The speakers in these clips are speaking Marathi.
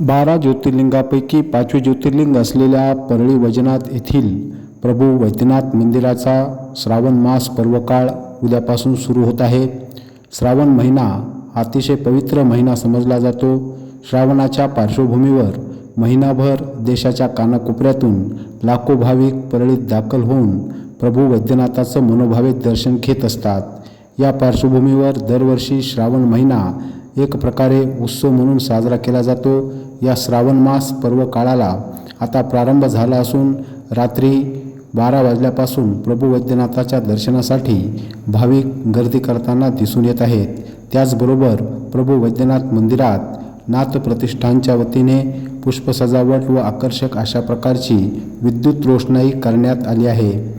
बारा ज्योतिर्लिंगापैकी पाचवे ज्योतिर्लिंग असलेल्या परळी वैजनाथ येथील प्रभू वैद्यनाथ मंदिराचा श्रावण मास पर्वकाळ उद्यापासून सुरू होत आहे. श्रावण महिना अतिशय पवित्र महिना समजला जातो. श्रावणाच्या पार्श्वभूमीवर महिनाभर देशाच्या कानाकोपऱ्यातून लाखो भाविक परळीत दाखल होऊन प्रभू वैद्यनाथाचं मनोभावे दर्शन घेत असतात. या पार्श्वभूमीवर दरवर्षी श्रावण महिना एक प्रकारे उत्सव म्हणून साजरा केला जातो. या श्रावण मास पर्व काळाला आता प्रारंभ झाला असून रात्री बारा वाजल्यापासून प्रभू वैद्यनाथाच्या दर्शनासाठी भाविक गर्दी करताना दिसून येत आहेत. त्याचबरोबर प्रभू वैद्यनाथ मंदिरात नाथ प्रतिष्ठानच्या वतीने पुष्पसजावट व आकर्षक अशा प्रकारची विद्युत रोषणाई करण्यात आली आहे.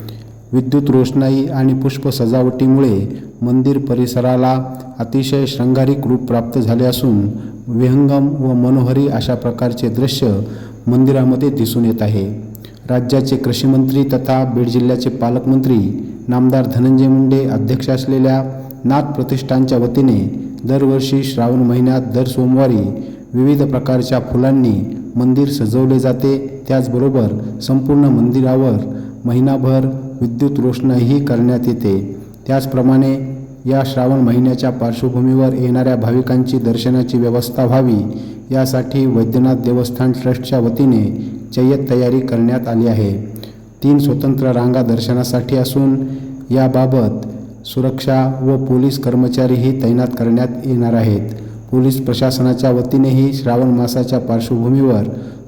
विद्युत रोषणाई आणि पुष्प सजावटीमुळे मंदिर परिसराला अतिशय श्रृंगारिक रूप प्राप्त झाले असून विहंगम व मनोहरी अशा प्रकारचे दृश्य मंदिरामध्ये दिसून येत आहे. राज्याचे कृषीमंत्री तथा बीड जिल्ह्याचे पालकमंत्री नामदार धनंजय मुंडे अध्यक्ष असलेल्या नाथ प्रतिष्ठानच्या वतीने दरवर्षी श्रावण महिन्यात दर सोमवारी विविध प्रकारच्या फुलांनी मंदिर सजवले जाते. त्याचबरोबर संपूर्ण मंदिरावर महिनाभर विद्युत रोषणाईही करण्यात येते. त्याचप्रमाणे या श्रावण महिन्याच्या पार्श्वभूमीवर येणाऱ्या भाविकांची दर्शनाची व्यवस्था व्हावी यासाठी वैद्यनाथ देवस्थान ट्रस्टच्या वतीने जय्यत तयारी करण्यात आली आहे. तीन स्वतंत्र रांगा दर्शनासाठी असून याबाबत सुरक्षा व पोलीस कर्मचारीही तैनात करण्यात येणार आहेत. पोलीस प्रशासनाच्या वतीनेही श्रावण मासाच्या पार्श्वभूमीवर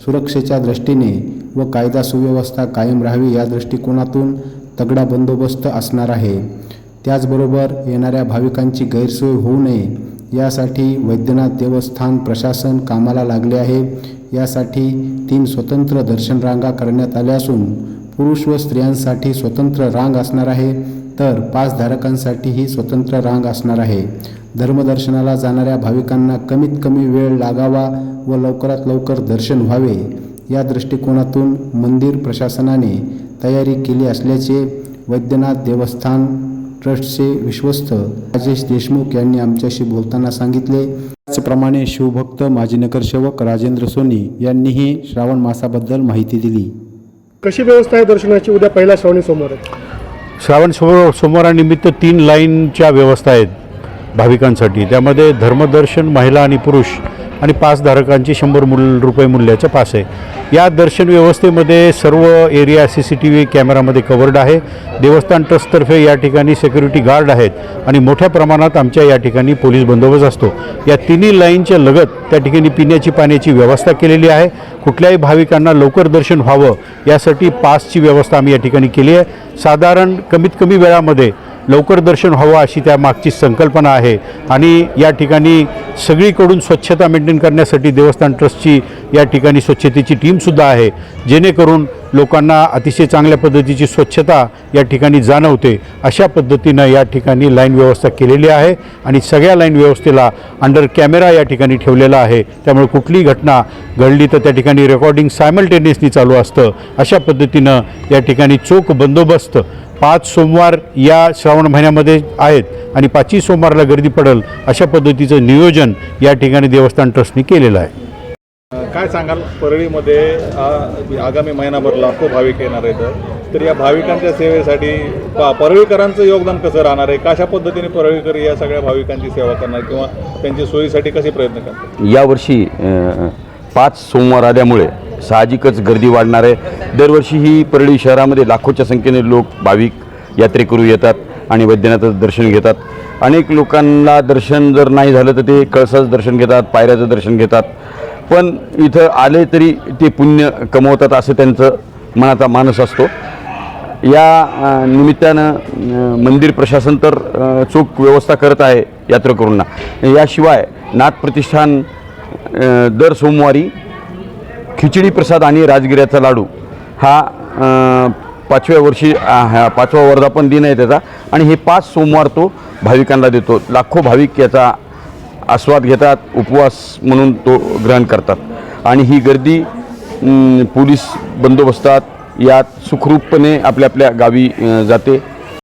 सुरक्षेच्या दृष्टीने व कायदा सुव्यवस्था कायम राहावी या दृष्टिकोनातून तगडा बंदोबस्त असणार आहे. त्याचबरोबर येणाऱ्या भाविकांची गैरसोय होऊ नये. यासाठी वैद्यनाथ देवस्थान प्रशासन कामाला लागले आहे. यासाठी तीन स्वतंत्र दर्शन रांगा करण्यात आल्या असून पुरुष व स्त्रियांसाठी स्वतंत्र रांग असणार आहे. तर पासधारकांसाठीही स्वतंत्र रांग असणार आहे. धर्मदर्शनाला जाणाऱ्या भाविकांना कमीत कमी वेळ लागावा व लवकरात लवकर दर्शन व्हावे. या दृष्टिकोनातून मंदिर प्रशासनाने तयारी केली असल्याचे वैद्यनाथ देवस्थान ट्रस्टचे विश्वस्त राजेश देशमुख यांनी आमच्याशी बोलताना सांगितले. त्याचप्रमाणे शिवभक्त माजी नगरसेवक राजेंद्र सोनी यांनीही श्रावण मासाबद्दल माहिती दिली. कशी व्यवस्था आहे दर्शनाची? उद्या पहिला श्रावणी सोमवार श्रावण सोम सोमवारानिमित्त तीन लाईनच्या व्यवस्था आहेत भाविकांसाठी. त्यामध्ये धर्मदर्शन महिला आणि पुरुष आणि पासधारकांची शंभर मूल रुपये मूल्याचे पास आहे. या दर्शन व्यवस्थेमध्ये सर्व area C C T V कॅमेरामध्ये कवर्ड आहे. देवस्थान ट्रस्टतर्फे या ठिकाणी सिक्युरिटी गार्ड आहेत आणि मोठ्या प्रमाणात आमच्या या ठिकाणी पोलीस बंदोबस्त असतो. या तिन्ही लाईनच्या लगत त्या ठिकाणी पिण्याची पाण्याची व्यवस्था केलेली आहे. कुठल्याही भाविकांना लवकर दर्शन व्हावं यासाठी पासची व्यवस्था आम्ही या ठिकाणी केली आहे. साधारण कमीत कमी वेळामध्ये लवकर दर्शन व्हावं अशी त्या मागची संकल्पना आहे. आणि या ठिकाणी सगळीकडून स्वच्छता मेंटेन करण्यासाठी देवस्थान ट्रस्टची या ठिकाणी स्वच्छतेची टीमसुद्धा आहे. जेणेकरून लोकांना अतिशय चांगल्या पद्धतीची स्वच्छता या ठिकाणी जाणवते. अशा पद्धतीनं या ठिकाणी लाईन व्यवस्था केलेली आहे आणि सगळ्या लाईन व्यवस्थेला अंडर कॅमेरा या ठिकाणी ठेवलेला आहे. त्यामुळे कुठलीही घटना घडली तर त्या ठिकाणी रेकॉर्डिंग सायमल्टेनियसली चालू असतं. अशा पद्धतीनं या ठिकाणी चोख बंदोबस्त पाच सोमवार या श्रावण महिन्यामध्ये आहेत आणि पाचही सोमवारला गर्दी पडेल अशा पद्धतीचं नियोजन या ठिकाणी देवस्थान ट्रस्टने केलेलं आहे. काय सांगाल? परळीमध्ये आ- आगामी महिनाभर लाखो भाविक येणार आहेत. तर या भाविकांच्या सेवेसाठी पा- परळीकरांचं योगदान कसं राहणार आहे? कशा पद्धतीने परळीकर या सगळ्या भाविकांची सेवा करणार किंवा त्यांच्या सोयीसाठी कसे प्रयत्न करतात यावर्षी पाच सोमवार आल्यामुळे साहजिकच गर्दी वाढणार आहे. दरवर्षी ही परळी शहरामध्ये लाखोच्या संख्येने लोक भाविक यात्रेकरू येतात आणि वैद्यनाथाचं दर्शन घेतात. अनेक लोकांना दर्शन जर नाही झालं तर ते कळसाचं दर्शन घेतात पायऱ्याचं दर्शन घेतात. पण इथं आले तरी ते पुण्य कमवतात असं त्यांचं मनाचा मानस असतो. या निमित्तानं मंदिर प्रशासन तर चोख व्यवस्था करत आहे यात्रेकरूंना. याशिवाय नाथ प्रतिष्ठान दर सोमवारी खिचडी प्रसाद आणि राजगिऱ्याचा लाडू हा पाचव्या वर्षी हा पाचवा वर्धापन दिन आहे त्याचा. आणि हे पाच सोमवार तो भाविकांना देतो. लाखो भाविक याचा आस्वाद घेतात उपवास म्हणून तो ग्रहण करतात. आणि ही गर्दी पोलीस बंदोबस्तात यात सुखरूपपणे आपल्या आपल्या गावी जाते.